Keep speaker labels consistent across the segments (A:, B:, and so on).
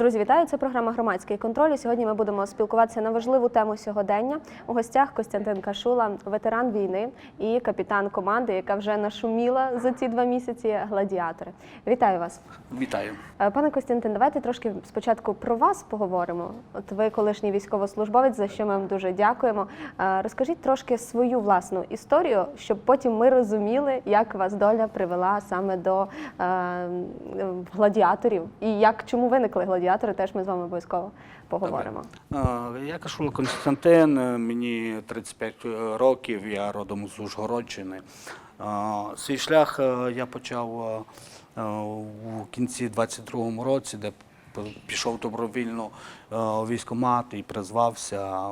A: Друзі, вітаю! Це програма Громадський контроль. І Сьогодні ми будемо спілкуватися на важливу тему сьогодення. У гостях Костянтин Кашула, ветеран війни і капітан команди, яка вже нашуміла за ці два місяці гладіатори. Вітаю вас,
B: Вітаю.
A: Е, пане Костянтин. Давайте трошки спочатку про вас поговоримо. От ви колишній військовослужбовець, за що ми вам дуже дякуємо. Е, Розкажіть трошки свою власну історію, щоб потім ми розуміли, як вас доля привела саме до е, гладіаторів і як чому виникли гладіатори. Теж ми з вами обов'язково поговоримо.
B: Добре. Я Кашула Константин, е, мені 35 років, я родом з Ужгородщини. Е, Свій шлях е, я почав е, у кінці 22-му році, де пішов добровільно військомат і призвався,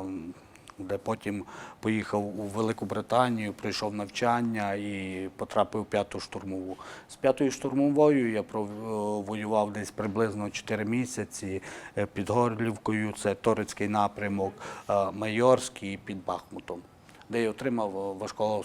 B: де потім поїхав у Велику Британію, пройшов навчання і потрапив в п'яту штурмову. З п'ятою штурмовою я пров- воював десь приблизно 4 місяці е, під Горлівкою, це Торицький напрямок, е, Майорський під Бахмутом, де я отримав е, важкого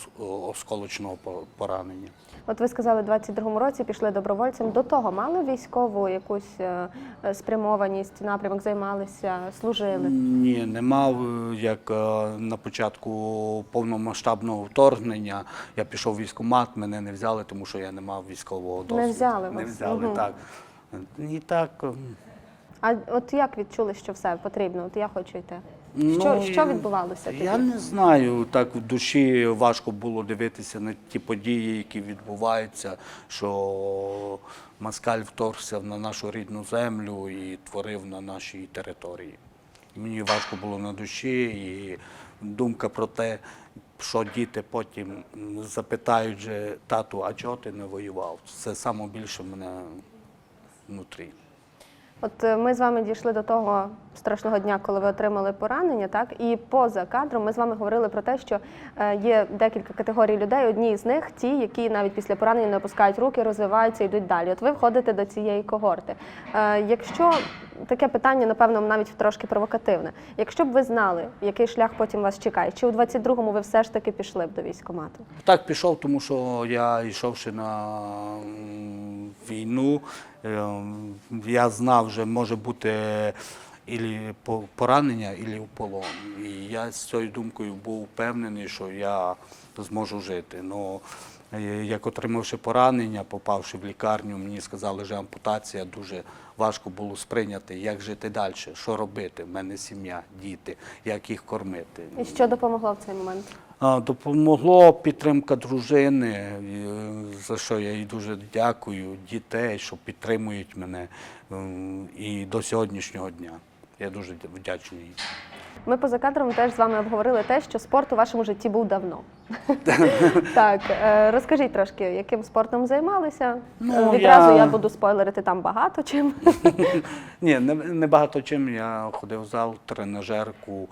B: осколочного поранення.
A: От ви сказали, в 22-му році пішли добровольцем. До того мали військову якусь е, е, спрямованість, напрямок займалися, служили.
B: Ні, не мав. Як е, на початку повномасштабного вторгнення я пішов в військкомат, мене не взяли, тому що я не мав військового досвіду.
A: взяли
B: Не взяли,
A: мгм.
B: так. І так. е,
A: А от як відчули, що все потрібно? От я хочу йти.
B: Ну,
A: Що,
B: і-
A: що відбувалося тоді?
B: Я не знаю. Так в душі важко було дивитися на ті події, які відбуваються, що Москаль вторгся на нашу рідну землю і творив на нашій території. Мені важко було на душі, і думка про те, що діти потім запитають же тату, а чого ти не воював? Це саме більше мене внутрі.
A: От е, ми з вами дійшли до того страшного дня, коли ви отримали поранення, так і поза кадром ми з вами говорили про те, що е, є декілька категорій людей. Одні з них ті, які навіть після поранення не опускають руки, розвиваються, йдуть далі. От ви входите до цієї когорти. Е, Якщо таке питання, напевно, навіть трошки провокативне. Якщо б ви знали, який шлях потім вас чекає, чи у 22-му ви все ж таки пішли б до військкомату?
B: Так пішов, тому що я йшовши на війну, ем, я знав, що може бути ілі по- поранення, ілі в полон. І я з цією думкою був впевнений, що я зможу жити. Ну, е, як отримавши поранення, попавши в лікарню, мені сказали, що ампутація дуже важко було сприйняти, як жити далі, що робити. В мене сім'я, діти, як їх кормити.
A: І що допомогло в цей момент?
B: Допомогло підтримка дружини, е, за що я їй дуже дякую, дітей, що підтримують мене і до сьогоднішнього дня. Я дуже вдячний їй.
A: Ми поза кадром теж з вами обговорили те, що спорт у вашому житті був давно. так, е, розкажіть трошки, яким спортом займалися?
B: Ну,
A: Е, Відразу
B: я-
A: буду спойлерити там багато чим.
B: Ні, не, не багато чим. Я ходив в зал, тренажерку,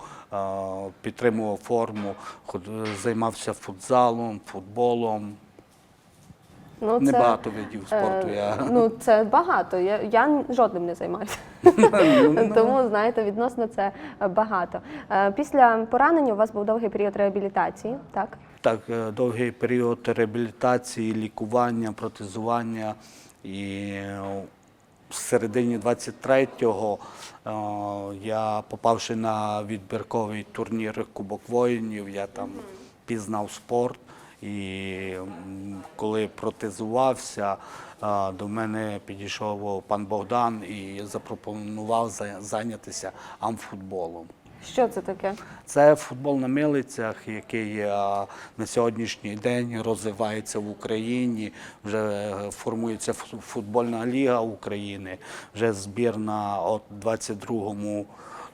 B: підтримував форму, займався футзалом, футболом.
A: Ну,
B: Небагато видів спорту.
A: е,
B: Я...
A: Ну, це багато. Я, я жодним не займаюся. Тому, знаєте, відносно це багато. Е, Після поранення у вас був довгий період реабілітації, так?
B: Так, е, довгий період реабілітації, лікування, протезування. І в середині 23-го е, я попавши на відбірковий турнір Кубок воїнів, я там пізнав спорт. І коли протезувався, до мене підійшов пан Богдан і запропонував за- зайнятися амфутболом.
A: Що це таке?
B: Це футбол на милицях, який на сьогоднішній день розвивається в Україні. Вже е, формується фу- футбольна ліга України. Вже збірна от 22-му.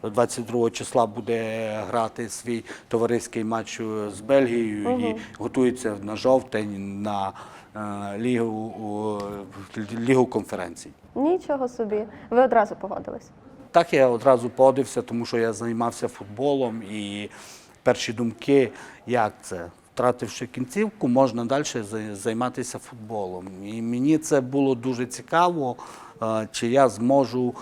B: 22 числа буде грати свій товариський матч е, з Бельгією і готується на жовтень на е, лігу, лігу конференцій.
A: Нічого собі. Ви одразу погодились.
B: Так я одразу погодився, тому що я займався футболом і перші думки, як це? Втративши кінцівку, можна далі займатися футболом. І мені це було дуже цікаво, е, чи я зможу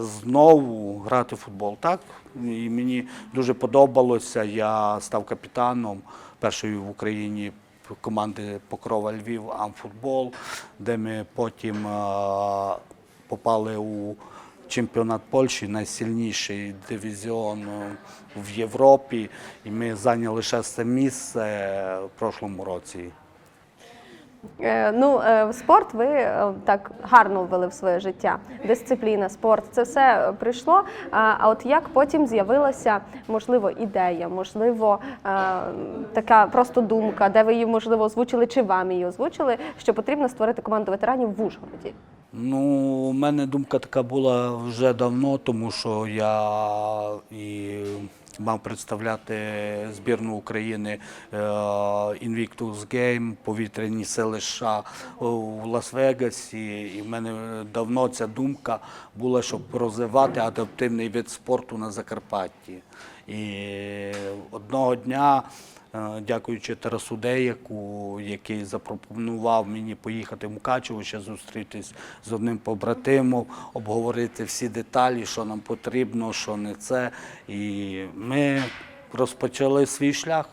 B: знову грати в футбол. Так, і мені дуже подобалося. Я став капітаном першої в Україні команди Покрова Львів Амфутбол, де ми потім попали у чемпіонат Польщі, найсильніший дивізіон е, в Європі. І ми зайняли шесте місце в прошлому році.
A: Е, Ну, е, спорт ви е, так гарно ввели в своє життя. Дисципліна, спорт це все прийшло. А от як потім з'явилася, можливо, ідея, можливо, така просто думка, де ви її можливо озвучили, чи вам її озвучили, що потрібно створити команду ветеранів в Ужгороді?
B: Ну, у мене думка така була вже давно, тому що я і мав представляти збірну України е, Invictus Game, повітряні сили США у Лас-Вегасі. І в мене давно ця думка була, щоб розвивати адаптивний вид спорту на Закарпатті. І одного дня Е, Дякуючи Тарасу Деяку, який запропонував мені поїхати в Мукачево, ще зустрітись з одним побратимом, обговорити всі деталі, що нам потрібно, що не це. І ми розпочали свій шлях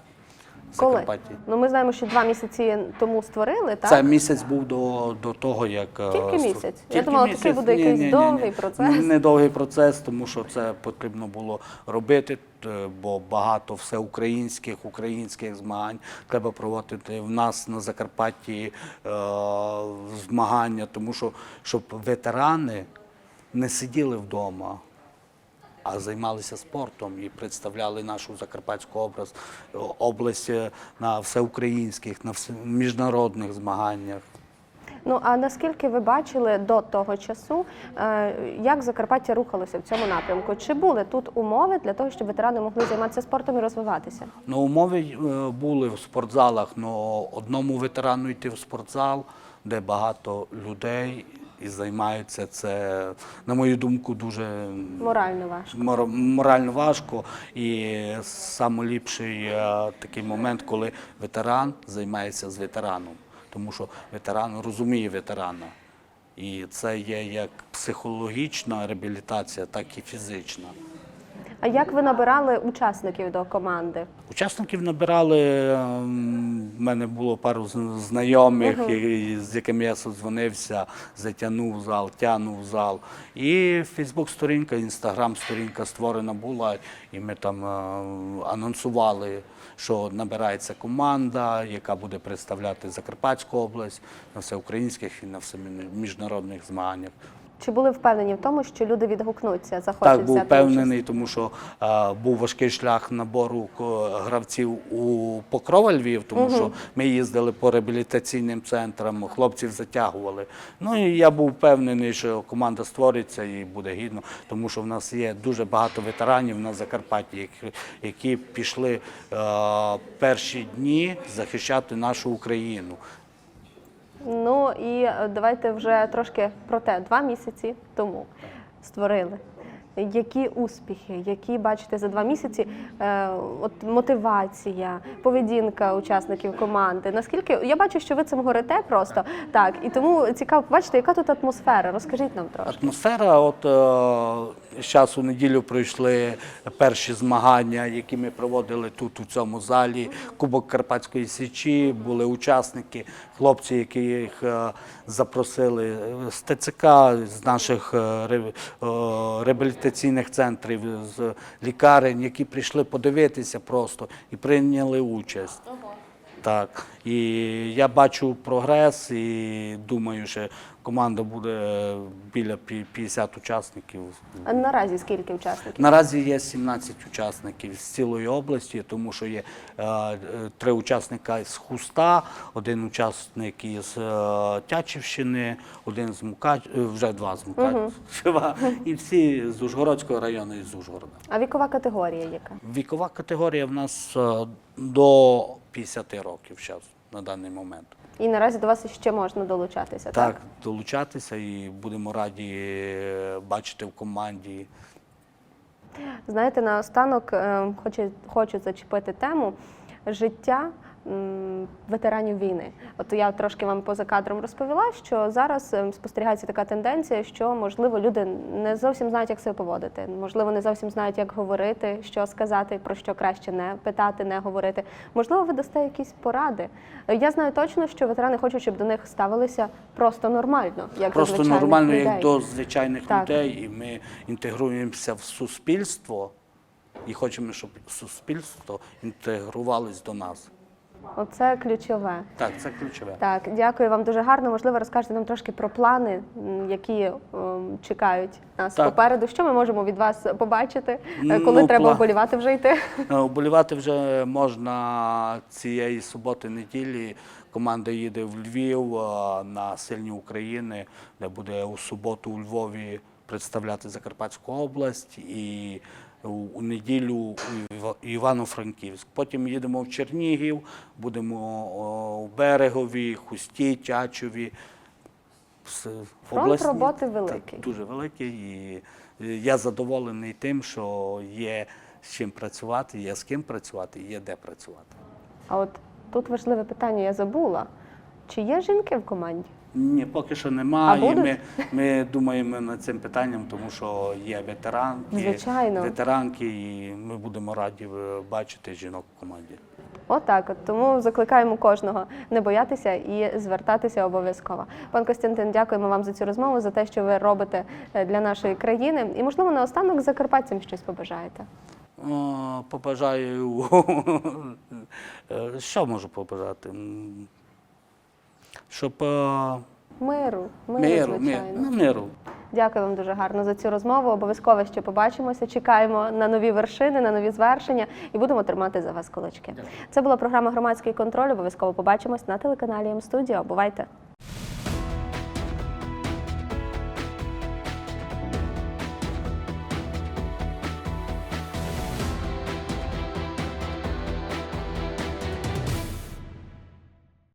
A: Коли?
B: Закарпатті.
A: Ну ми знаємо, що два місяці тому створили, так?
B: Це місяць був до, до того, як е,
A: Тільки місяць? Я думала, такий буде
B: Ні,
A: якийсь
B: ні, ні,
A: довгий
B: ні.
A: процес.
B: Не довгий процес, тому що це потрібно було робити, е, бо багато всеукраїнських, українських змагань треба проводити в нас на Закарпатті е, змагання, тому що щоб ветерани не сиділи вдома а займалися спортом і представляли нашу Закарпатську образ, область на всеукраїнських, на міжнародних змаганнях.
A: Ну а наскільки ви бачили до того часу, е, як Закарпаття рухалося в цьому напрямку? Чи були тут умови для того, щоб ветерани могли займатися спортом і розвиватися?
B: Ну, умови е, були в спортзалах, але одному ветерану йти в спортзал, де багато людей і займаються це, на мою думку, дуже
A: Морально важко.
B: мор- морально важко. І найліпший такий момент, коли ветеран займається з ветераном, тому що ветеран розуміє ветерана. І це є як психологічна реабілітація, так і фізична.
A: А як ви набирали учасників до команди?
B: Учасників набирали. ем, В мене було пару знайомих, і- з якими я созвонився, затягнув зал, тягнув зал. І Фейсбук-сторінка, інстаграм-сторінка створена була, і ми там е, анонсували, що набирається команда, яка буде представляти Закарпатську область на всеукраїнських і на всеміжнародних змаганнях.
A: Чи були впевнені в тому, що люди відгукнуться, захочуть
B: Так, був
A: взяти
B: впевнений, тому що е, був важкий шлях набору гравців у Покрова Львів, тому що ми їздили по реабілітаційним центрам, хлопців затягували. Ну і я був впевнений, що команда створиться і буде гідно, тому що в нас є дуже багато ветеранів на Закарпатті, які, які пішли е, перші дні захищати нашу Україну.
A: Ну і е, давайте вже трошки про те. Два місяці тому створили. Які успіхи, які бачите за два місяці, е, от мотивація, поведінка учасників команди? Наскільки я бачу, що ви цим горите просто так, і тому цікаво побачити, яка тут атмосфера? Розкажіть нам трошки.
B: Атмосфера, от е, у неділю пройшли перші змагання, які ми проводили тут у цьому залі. Кубок Карпатської Січі, були учасники, хлопці, яких е, запросили з ТЦК, з наших е, ре- е, реабілітаційних центрів, з лікарень, які прийшли подивитися просто і прийняли участь. Так, і я бачу прогрес і думаю, що команда буде біля 50 учасників.
A: А наразі скільки учасників?
B: Наразі є 17 учасників з цілої області, тому що є е, е, три учасника з Хуста, один учасник із е, Тячівщини, один з Мукач, вже два з Мукачева, і всі з Ужгородського району і з Ужгорода.
A: А вікова категорія яка?
B: Вікова категорія в нас до 50 років зараз на даний момент.
A: І наразі до вас ще можна долучатися. Так,
B: Так, долучатися і будемо раді е, бачити в команді.
A: знаєте, наостанок е, хочу, хочу зачепити тему життя ветеранів війни. От я трошки вам поза кадром розповіла, що зараз ем, спостерігається така тенденція, що можливо люди не зовсім знають, як себе поводити, можливо, не зовсім знають, як говорити, що сказати, про що краще не питати, не говорити. Можливо, ви дасте якісь поради. Я знаю точно, що ветерани хочуть, щоб до них ставилися просто нормально, як до
B: Просто
A: звичайних
B: нормально,
A: людей.
B: як до звичайних
A: Так.
B: людей, і ми інтегруємося в суспільство і хочемо, щоб суспільство інтегрувалось до нас.
A: Оце ключове.
B: Так, це ключове.
A: Так, дякую вам дуже гарно. Можливо, розкажете нам трошки про плани, які ем, чекають нас
B: Так.
A: попереду. Що ми можемо від вас побачити, е,
B: Ну,
A: коли треба
B: пла-
A: вболівати вже йти?
B: Е, Вболівати вже можна цієї суботи-неділі. Команда їде в Львів е, на сильні України, де буде у суботу у Львові представляти Закарпатську область і у, у неділю у Івано-Франківськ. Потім їдемо в Чернігів, будемо в Берегові, Хусті, Тячові.
A: Фронт
B: обласні-
A: роботи
B: Так,
A: великий.
B: дуже великий. І е, я задоволений тим, що є з чим працювати, є з ким працювати, є де працювати.
A: А от тут важливе питання, я забула. Чи є жінки в команді?
B: Ні, поки що немає.
A: А
B: ми, ми думаємо над цим питанням, тому що є ветеранки,
A: Звичайно.
B: ветеранки, і ми будемо раді е, бачити жінок в команді.
A: Отак, от тому закликаємо кожного не боятися і звертатися обов'язково. Пан Костянтин, дякуємо вам за цю розмову, за те, що ви робите е, для нашої країни. І можливо наостанок закарпатцям щось побажаєте.
B: О, побажаю. е, Що можу побажати? М, Щоб е,
A: Миру, миру,
B: миру,
A: звичайно.
B: ну, миру.
A: Дякую вам дуже гарно за цю розмову. Обов'язково ще побачимося. Чекаємо на нові вершини, на нові звершення і будемо тримати за вас кулачки. Це була програма Громадський контроль. Обов'язково побачимось на телеканалі М-студіо. Бувайте!